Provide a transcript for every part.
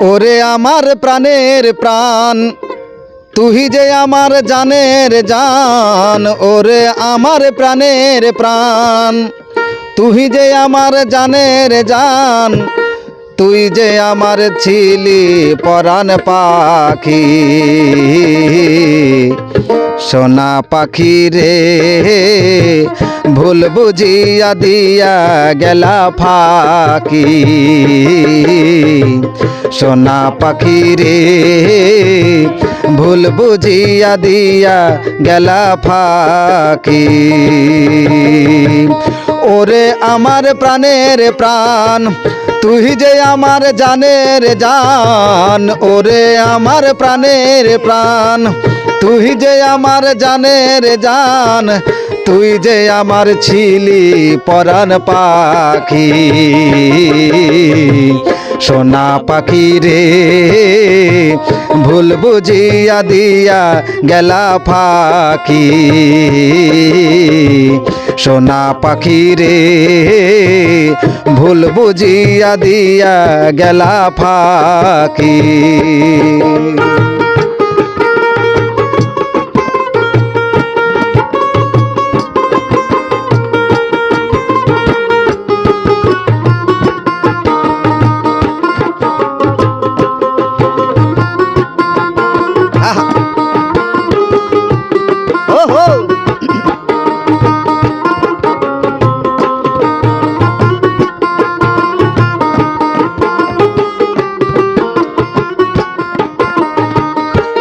ওরে আমার প্রাণের প্রাণ, তুই যে আমার জানের জান, ওরে আমার প্রাণের প্রাণ, তুই যে আমার জানের জান তুই যে আমার ছিলি পরাণ পাখি। সোনা পাখি রে, ভুল বুঝিয়া দিয়া গেলা ফাঁকি। সোনা পাখি রে ভুল বুঝিয়া দিয়া গেলা ফাঁকি। ওরে আমার প্রাণের প্রাণ, তুই যে আমার জানের জান, ওরে আমার প্রাণের প্রাণ, তুই যে আমার জানের জান, তুই যে আমার ছিলি পরাণ পাখি। সোনা পাখি রে ভুল বুঝিয়া দিয়া গেলা ফাঁকি। সোনা পাখি রে ভুল বুঝিয়া দিয়া গেলা ফাঁকি।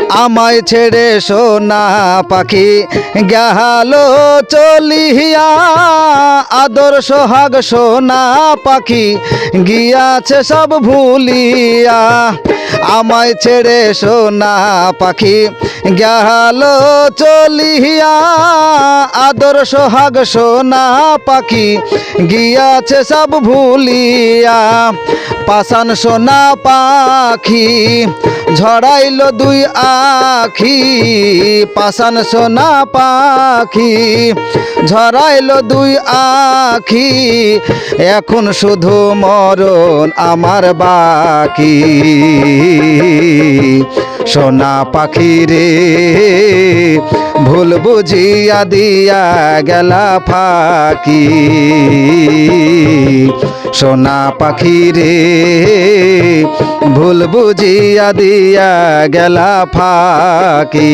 আমায় ছেড়ে সোনা পাখি গেল চলিয়া। আদর সোহাগ সোনা পাখি গিয়াছে সব ভুলিয়া। আমায় ছেড়ে সোনা পাখি গেল চলিয়া। আদর সোহাগ সোনা পাখি গিয়াছে সব ভুলিয়া। পাশান সোনা পাখি ঝড়াইল দুই আখি পাশান সোনা পাখি। ঝরাইল দুই আখি, এখন শুধু মরণ আমার বাকি। সোনা পাখি রে, ভুল বুঝিয়া দিয়া গেলা ফাঁকি। সোনা পাখি রে, ভুল বুঝিয়া দিয়া গেলা ফাঁকি।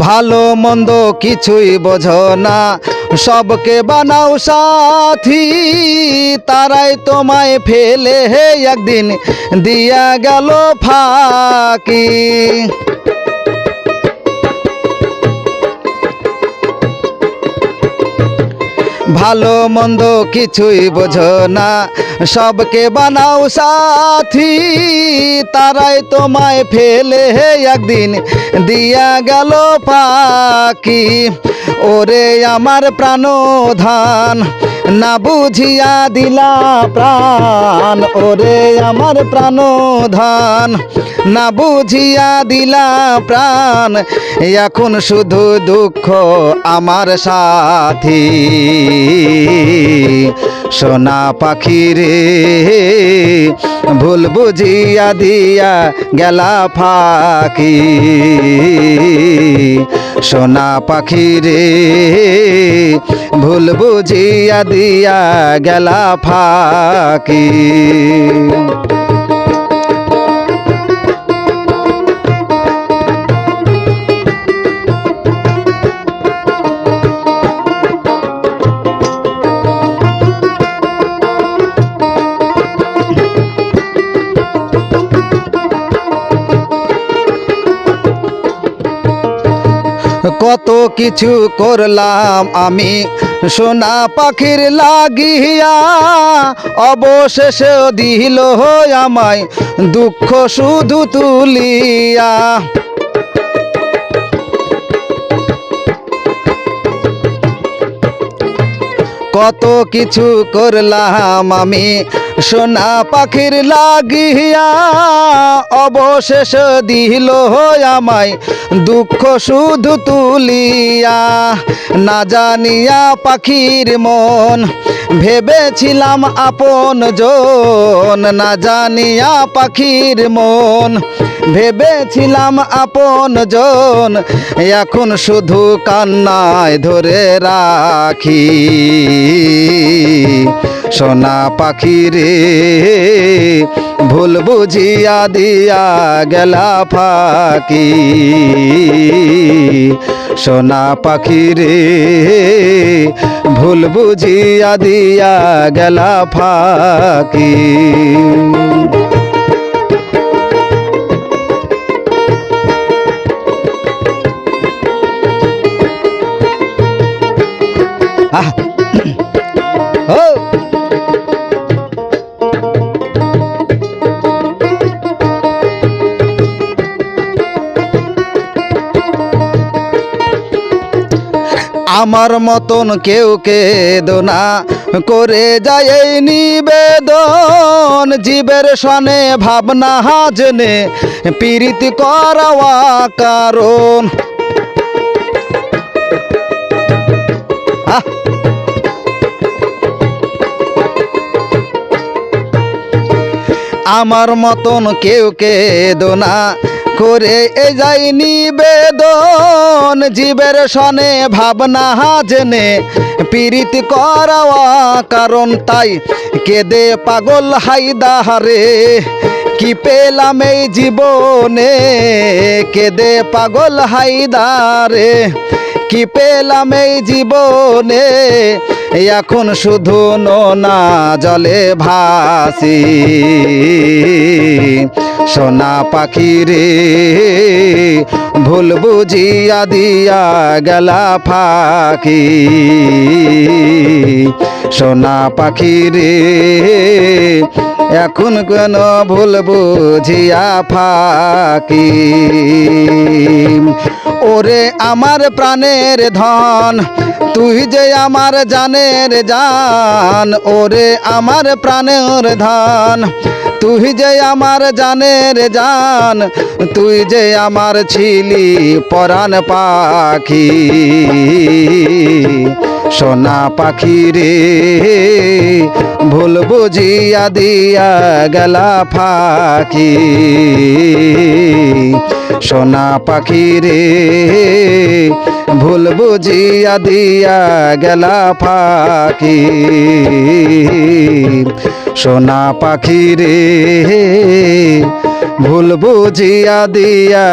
ভালো মন্দ কিছুই বোঝো না। সবকে বানাও সাথী, তারাই তোমায় ফেলে হে একদিন। দিয়া গেল ফাঁকি। ভালো মন্দ কিছুই বোঝো না, সবকে বানাও সাথী, তারাই তোমায় ফেলে হে একদিন। দিয়া গেল পাকি ওরে আমার প্রাণধান, না বুঝিয়া দিলা প্রাণ। ওরে আমার প্রাণধান, না বুঝিয়া দিলা প্রাণ। এখন শুধু দুঃখ আমার সাথী। সোনা পাখি রে, ভুল বুঝিয়া দিয়া গেলা ফাঁকি। সোনা পাখি রে, ভুল বুঝিয়া দিয়া গেলা ফাঁকি। কত কিছু করলাম আমি। সোনা পাখির লাগিয়া অবশেষে দিল আমায় দুঃখ শুধু তুলিয়া। কত কিছু করলাম আমি। সোনা পাখির লাগিয়া অবশেষ দিল আমায়। দুঃখ শুধু তুলিয়া না জানিয়া পাখির মন। ভেবেছিলাম আপন জন, না জানিয়া পাখির মন। ভেবেছিলাম আপন জন, এখন শুধু কান্নায় ধরে রাখি। সোনা পাখি রে ভুল বুঝিয়া দিয়া গেলা ফাঁকি। সোনা পাখি রে ভুল বুঝিয়া দিয়া গেলা ফাঁকি। আহ আমার মতন কেউ কেদনা করে যায় এই নিবেদন, জীবের সনে ভাবনা হাজনে, পীড়িত করাওয়া কারণ। আমার মতন কেউ কেদনা করে এ যাই নিবেদন, জীবের সনে ভাবনা জেনে, পীড়িত করাওয়া কারণ তাই কেদে পাগল হাইদাহারে কি পেলাম এই জীবনে? কেদে পাগল হাইদারে কি পেলাম এই জীবনে? এখন শুধু নোনা জলে ভাসি। সোনা পাখি রে, ভুল বুঝিয়া দিয়া গেলা ফাঁকি। সোনা পাখি রে, এখন কেন ভুল বুঝিয়া ফাঁকি? ওরে আমার প্রাণের ধন, তুই যে আমার জানের জান, ওরে আমার প্রাণের ধন, তুই যে আমার জানের জান, তুই যে আমার ছিলি পরাণ পাখি। সোনা পাখি রে, ভুল বুঝিয়া দিয়া গেলা ফাঁকি। সোনা পাখি রে, ভুল বুঝিয়া দিয়া গেলা ফাঁকি। সোনা পাখি রে, ভুল বুঝিয়া দিয়া